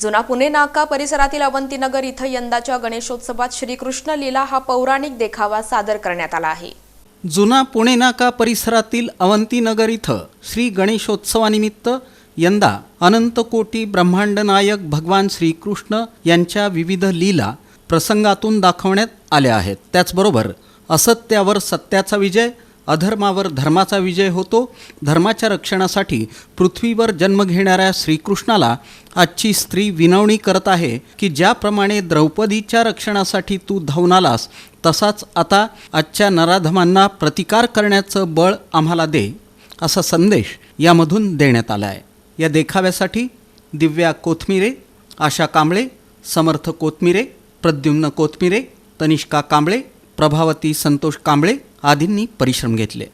जुना पुणे नाका परिसरातील अवंतीनगर इथं यंदाच्या गणेशोत्सवात श्रीकृष्ण लीला हा पौराणिक देखावा सादर करण्यात आला आहे. जुना पुणे नाका परिसरातील अवंतीनगर इथं श्री गणेशोत्सवानिमित्त यंदा अनंतकोटी ब्रह्मांड नायक भगवान श्रीकृष्ण यांच्या विविध लीला प्रसंगातून दाखवण्यात आल्या आहेत. त्याचबरोबर असत्यावर सत्याचा विजय अधर्मावर धर्माचा विजय होतो धर्माच्या रक्षणासाठी पृथ्वीवर जन्म घेणाऱ्या श्रीकृष्णाला आजची स्त्री विनवणी करत आहे की ज्याप्रमाणे द्रौपदीच्या रक्षणासाठी तू धावून आलास तसाच आता आजच्या नराधमांना प्रतिकार करण्याचं बळ आम्हाला दे असा संदेश यामधून देण्यात आला आहे या देखाव्यासाठी दिव्या कोथमिरे आशा कांबळे समर्थ कोथमिरे प्रद्युम्न कोथमिरे तनिष्का कांबळे प्रभावती संतोष कांबळे आदींनी परिश्रम घेतले.